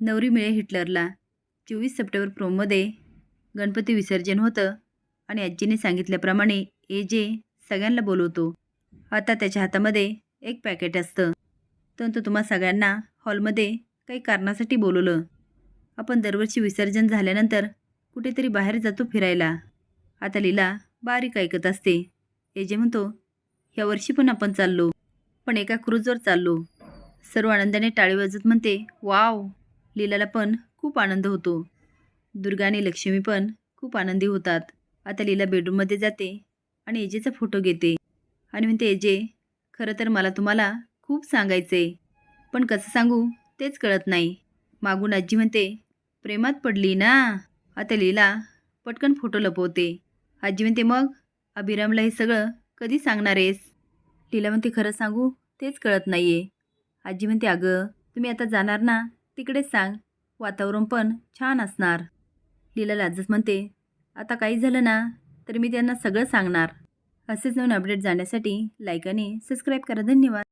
नवरी मिळे हिटलरला. चोवीस सप्टेंबर प्रोममध्ये गणपती विसर्जन होतं आणि आजीने सांगितल्याप्रमाणे ए जे सगळ्यांना बोलवतो. आता त्याच्या हातामध्ये एक पॅकेट असतं. तर तुम्हा सगळ्यांना हॉलमध्ये काही कारणासाठी बोलवलं. आपण दरवर्षी विसर्जन झाल्यानंतर कुठेतरी बाहेर जातो फिरायला. आता लीला बारीक ऐकत असते. ए जे म्हणतो ह्या वर्षी पण आपण चाललो. पण एका क्रूजवर चाललो. सर्व आनंदाने टाळी वाजत म्हणते वाव. लीलाला पण खूप आनंद होतो. दुर्गा आणि लक्ष्मी पण खूप आनंदी होतात. आता लीला बेडरूममध्ये जाते आणि एजेचा फोटो घेते. आणि म्हणते एजे खरं तर मला तुम्हाला खूप सांगायचं आहे पण कसं सांगू तेच कळत नाही. मागून आजी म्हणते प्रेमात पडली ना. आता लीला पटकन फोटो लपवते. आजी म्हणते मग अभिरामला हे सगळं कधी सांगणार आहेस? लीला म्हणते खरं सांगू तेच कळत नाही आहे आजी म्हणते अगं तुम्ही आता जाणार ना तिकडेच सांग वातावरण पण छान असणार. लीला लाजच म्हणते आता काही झालं ना तर मी त्यांना सगळं सांगणार. असेच नवीन अपडेट जाण्यासाठी लाईक आणि सबस्क्राईब करा. धन्यवाद.